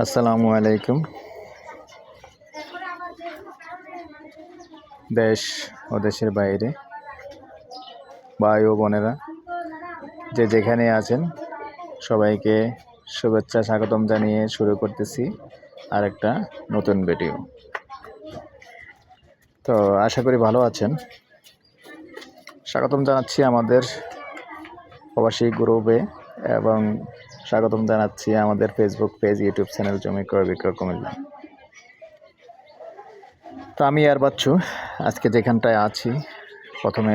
আসসালামু আলাইকুম দেশ ও দেশের বাইরে ভাই ও বোনেরা, যে যেখানে আছেন, সবাইকে শুভেচ্ছা, স্বাগতম জানিয়ে শুরু করতেছি আর একটা নতুন ভিডিও। তো আশা করি ভালো আছেন। স্বাগতম জানাচ্ছি আমাদের প্রবাসী গ্রুপে এবং স্বাগতম জানাচ্ছি আমাদের ফেসবুক পেজ ইউটিউব চ্যানেল জমি ক্রয়, বিক্রয়, কুমিল্লা। তো আমি আর বাচ্চু, আজকে যেখানটায় আছি, প্রথমে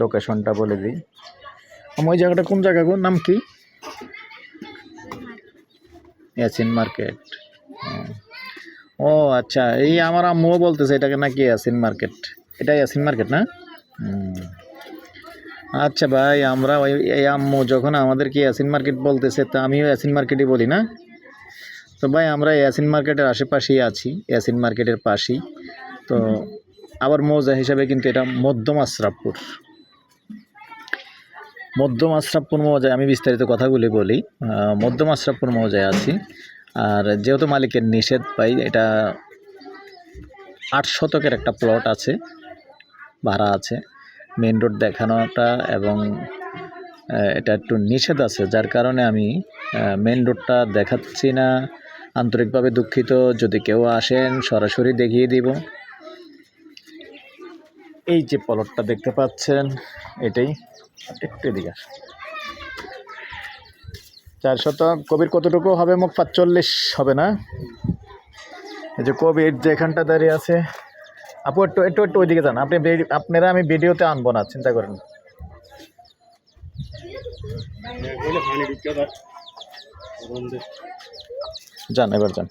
লোকেশনটা বলে দিই। আমি, ওই জায়গাটা কোন জায়গা গো? নাম কি? ইয়াসিন মার্কেট। ও আচ্ছা এই আমার আম্মুও বলতেছে এটাকে নাকি ইয়াসিন মার্কেট। এটা ইয়াসিন মার্কেট না? আচ্ছা ভাই আমরা ওই এই আম্মু যখন আমাদেরকে অ্যাসিন মার্কেট বলতেছে তা আমিও অ্যাসিন মার্কেটই বলি না? তো ভাই আমরা অ্যাসিন মার্কেটের আশেপাশেই আছি অ্যাসিন মার্কেটের পাশেই। তো আবার মৌজা হিসাবে কিন্তু এটা মধ্যম আশরাফপুর। মধ্যম আশরাফপুর মৌজায় আমি বিস্তারিত কথাগুলি বলি। মধ্যম আশরাফপুর মৌজায় আছি। আর যেহেতু মালিকের নিষেধ পাই এটা আট শতকের একটা প্লট আছে ভাড়া আছে। মেন রোড দেখানোটা এবং এটা একটু নিষেধ আছে, যার কারণে আমি মেন রোডটা দেখাচ্ছি না। আন্তরিকভাবে দুঃখিত, যদি কেউ আসেন, সরাসরি দেখিয়ে দিব। এই যে পলটটা দেখতে পাচ্ছেন, এটাই একটু এদিকে। চার শত কবির কতটুকু হবে? মুখ পাঁচচল্লিশ হবে না? এই যে কবির যেখানটা দাঁড়িয়ে আছে আপু, একটু একটু একটু ওইদিকে যান। আপনি আপনারা আমি ভিডিওতে আনব না, চিন্তা করেন যান, এবার যান।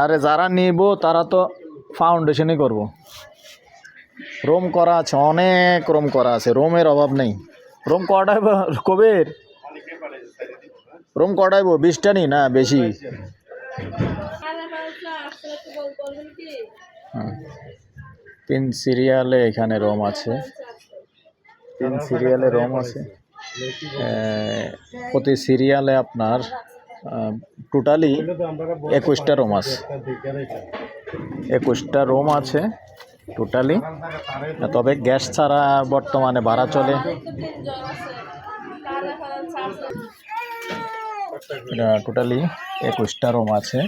আরে যারা নিব, তারা তো ফাউন্ডেশনই করব। রোম করা আছে, অনেক রোম করা আছে। রোমের অভাব নেই। রোম কটাইব কবের রোম কটাইব বিশটা নি না, বেশি। তিন সিরিয়ালে এখানে রোম আছে। তিন সিরিয়ালে রোম আছে। প্রতি সিরিয়ালে আপনার টোটালি একুশটা রোম আছে। একুশটা রুম আছে, টোটালি। তবে গ্যাস ছাড়া বর্তমানে ভাড়া চলে। এটা টোটালি একুশটা রুম আছে।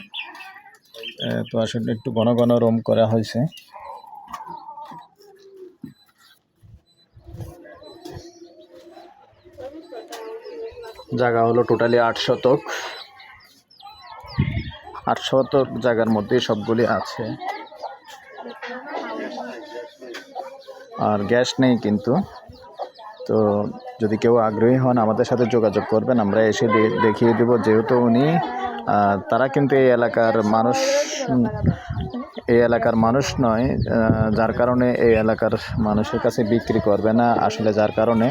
তো আসলে একটু ঘন ঘন রুম করা হয়েছে। জায়গা হলো টোটালি আট শতক। আট শতক জায়গার মধ্যে সবগুলি আছে। আর গ্যাস নেই কিন্তু। তো যদি কেউ আগ্রহী হন আমাদের সাথে যোগাযোগ করবেন, আমরা এসে দেখিয়ে দেব। যেহেতু উনি তারা কিন্তু এই এলাকার মানুষ এই এলাকার মানুষ নয় যার কারণে এই এলাকার মানুষের কাছে বিক্রি করবে না। আসলে যার কারণে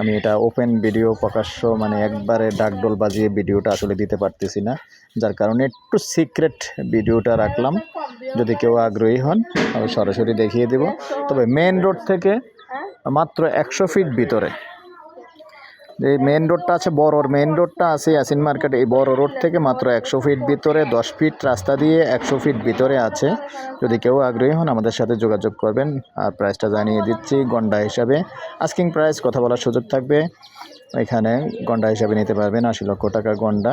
আমি এটা ওপেন ভিডিও প্রকাশ্য মানে একবারে ডাকডোল বাজিয়ে ভিডিওটা আসলে দিতে পারতেছি না। যার কারণে একটু সিক্রেট ভিডিওটা রাখলাম। যদি কেউ আগ্রহী হন, আমি সরাসরি দেখিয়ে দেব। তবে মেন রোড থেকে মাত্র একশো ফিট ভিতরে। যে মেন রোডটা আছে বড় মেন রোডটা আছে ইয়াসিন মার্কেট এই বড় রোড থেকে মাত্র একশো ফিট ভিতরে, দশ ফিট রাস্তা দিয়ে একশো ফিট ভিতরে আছে। যদি কেউ আগ্রহী হন আমাদের সাথে যোগাযোগ করবেন। আর প্রাইসটা জানিয়ে দিচ্ছি গন্ডা হিসাবে। আস্কিং প্রাইস কথা বলার সুযোগ থাকবে। এখানে গন্ডা হিসাবে নিতে পারবেন আশি লক্ষ টাকা গন্ডা।